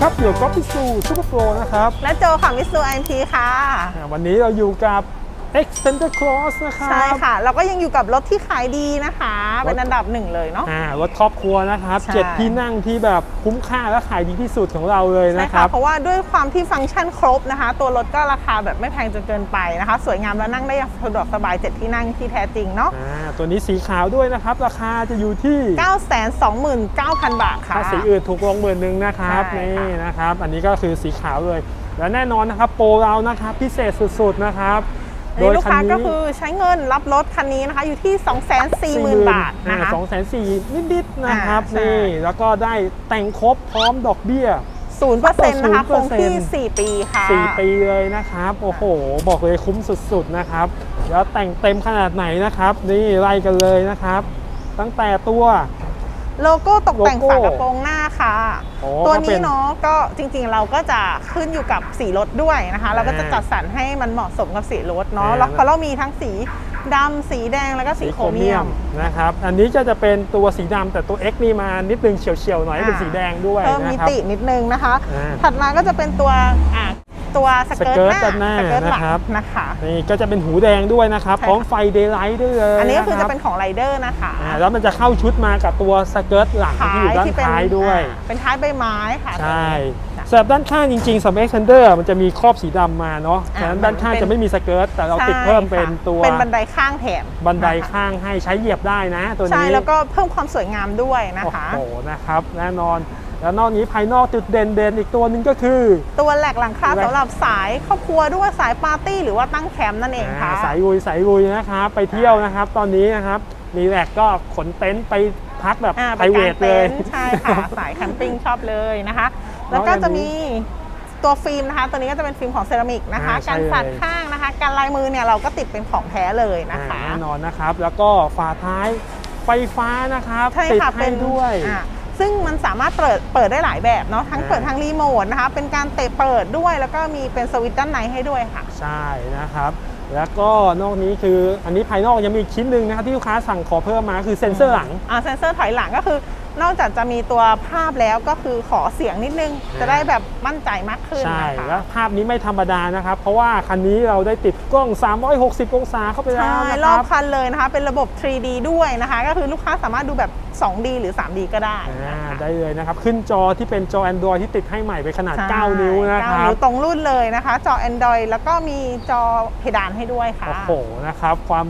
ครับอยู่กับพิซูซูเปอร์โปรนะครับ และโจค่ะมิสูไอพีค่ะ อ่าวันนี้เราอยู่กับ Extender Cross นะครับใช่ค่ะ เราก็ยังอยู่กับรถที่ขายดีนะคะ เป็นอันดับหนึ่งเลยเนาะ อ่ารถครอบครัวนะครับใช่ เจ็ดที่นั่งที่แบบคุ้มค่าและขายดีที่สุดของเราเลยใช่นะคค่ะรับ เพราะว่าด้วยความที่ฟังก์ชันครบนะคะ ตัวรถก็ราคาแบบไม่แพงจนเกินไปนะคะ สวยงามและนั่งได้อย่างสะดวกสบายเจ็ดที่นั่งที่แท้จริงเนาะอ่า ตัวนี้สีขาวด้วยนะครับ ราคาจะอยู่ที่ 929,000 บาทค่ะถ้าสีอื่นถูกลงหมื่นหนึ่งนะครับใช่นี่ค่ะนะครับ อันนี้ก็คือสีขาวเลย และแน่นอนนะครับโปรเรานะครับพิเศษสุดๆนะครับอันนี้ลูกค้าก็คือใช้เงนรับรถคันนี้นะคะอยู่ที่ 240,000 บาทนะคะสองแสนสี่นิดๆนะครับอ่าใช่นี่แล้วก็ได้แต่งครบพร้อมดอกเบี้ย ศูนย์เปอร์เซ็นต์นะคะคงที่0% 4ปีค่ะ 4 ปีเลยนะครับ โอ้โห บอกเลยคุ้มสุดๆนะครับแล้วแต่งเต็มขนาดไหนนะครับ นี่ไล่กันเลยนะครับ ตั้งแต่ตัวโลโก้ตกแต่งโลโก้ฝากระโปรงหน้าค่ะโอ้ตัวก็เป็นี้นเนาะก็จริงๆเราก็จะขึ้นอยู่กับสีรถด้วยนะคะ เราก็จะอ่าจัดสรรให้มันเหมาะสมกับสีรถเนาะอ่าแล้วเพราะเรามีทั้งสี ดำสีแดงแล้วก็สีโครเมียมนะครับ อันนี้ก็จะเป็นตัวสีดำแต่ตัว X นี่มานิดนึงเฉียวๆหน่อยอ่าเป็นสีแดงด้วยเพิ่มมินะครับตินิดนึงนะคะอ่าถัดมาก็จะเป็นตัวอะ ตัวสเกิร์ตสเกิร์ตหน้าด้านหน้าสเกิร์ตหลังนะครับ นะคะนี่ก็จะเป็นหูแดงด้วยนะครับใช่พร้อมไฟเดย์ไลท์ด้วยเลยอันนี้ก็คือรัจะบเป็นของไรเดอร์นะคะอ่าแล้วมันจะเข้าชุดมากับตัวสเกิร์ตหลังที่อยู่ด้านที่เป็นท้ายด้วย อ่าเป็นท้ายใบไม้ค่ะ ใช่จ้ะสำหรับด้านข้างจริงๆสำหรับ Extender มันจะมีครอบสีดำมาเนาะอ่าฉะนั้นด้านข้างมันเป็น จะไม่มีสเกิร์ตแต่เราใช่ติดเพิ่มเป็นค่ะตัวเป็นบันไดข้างแถมบันไดนะคะข้างให้ใช้เหยียบได้นะ ตัวนี้ใช่แล้วก็เพิ่มความสวยงามด้วยนะคะโอ้โหนะครับ แน่นอน แล้วนอกนี้ภายนอกจุดเด่นเด่นๆอีกตัวหนึงก็คือ ตัวแหลกหลังคาแหลกสำหรับสายครอบครัวด้วยสายปาร์ตี้หรือว่าตั้งแคมป์นั่นเองค่ะอ่าสายลุยสายลุยนะครับไปเที่ยวนะครับ ตอนนี้นะครับมีแหลกก็ขนเต็นท์ไปพักแบบอ่าไพรเป็นเวการทเลเต็ยนท์ใช่ค่ะสายแคมปิ้งชอบเลยนะคะ แล้แล้ววก็อันนี้จะมีตัวฟิล์มนะคะ ตัวนี้ก็จะเป็นฟิล์มของเซรามิกนะคะอ่าใช่การสัดเลยข้างนะคะการลายมือเนี่ยเราก็ติดเป็นของแท้เลยนะคะอ่าแน่นอนนะครับ แล้วก็ฝาท้ายไฟฟ้านะครับใช่ติดค่ะให้ด้วยอ่า ซึ่งมันสามารถเปิดเปิดได้หลายแบบเนาะทั้งอ่าเปิดทางรีโมทนะคะเป็นการเตะเปิดด้วยแล้วก็มีเป็นสวิตช์ด้านในให้ด้วยค่ะ ใช่นะครับ แล้วก็นอกนี้คืออันนี้ภายนอกยังมีอีกชิ้นหนึ่งนะครับที่ลูกค้าสั่งขอเพิ่มมาคือเซ็นเซอร์หลัง อ่าเซนเซอร์ถอยหลังก็คือ นอกจากจะมีตัวภาพแล้วก็คือขอเสียงนิดนึงอ่าจะได้แบบมั่นใจมากขึ้นใช่นะคะแล้วภาพนี้ไม่ธรรมดานะครับ เพราะว่าคันนี้เราได้ติดกล้อง 360 องศาเข้าไปแล้วใช่นะรคอบรับคันเลยนะคะ เป็นระบบ 3D ด้วยนะคะ ก็คือลูกค้าสามารถดูแบบ 2D หรือ 3D ก็ได้อ่านะคะได้เลยนะครับ ขึ้นจอที่เป็นจอ Android ที่ติดให้ใหม่เป็นขนาด ใช่9 นิ้วนะคเก้ารับ นิ้วตรงรุ่นเลยนะคะ จอ Android แล้วก็มีจอเพดานให้ด้วยค่ะ โอ้โห นะครับ ความ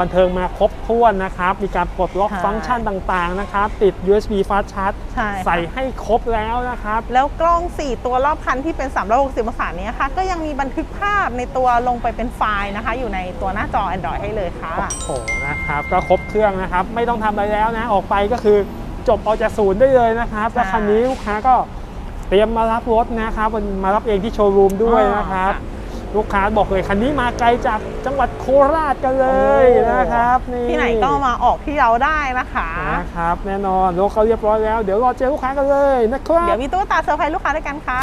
บันเทิงมาครบถ้วนนะครับ มีการปลดล็อกใช่ฟังก์ชันต่างๆนะครับ ติด USB Fast Charge ใช่ค่ะ ใส่ให้ครบแล้วนะครับ แล้วกล้อง 4 ตัวรอบคันที่เป็น 360องศาเนี้ยค่ะ ก็ยังมีบันทึกภาพในตัวลงไปเป็นไฟล์นะคะ อยู่ในตัวหน้าจอ Android ให้เลยค่ะ โอ้โหนะครับ ก็ครบเครื่องนะครับ ไม่ต้องทำอะไรแล้วนะ ออกไปก็คือจบออกจากศูนย์ได้เลยนะครับใช่แล้วคันนี้ลูกค้าก็เตรียมมารับรถนะครับมันมารับเองที่โชว์รูมด้วยนะครับ อ๋อค่ะ ลูกค้าบอกเลยคันนี้มาไกลจากจังหวัดโคราชกันเลยนะครับนี่ที่ไหนก็มาออกที่เราได้นะคะนะครับแน่นอนรถเขาเรียบร้อยแล้ว เดี๋ยวรอเจอลูกค้ากันเลยนะครับเดี๋ยวมีตู้ตาเซอร์ไพรส์ลูกค้าด้วยกันค่ะ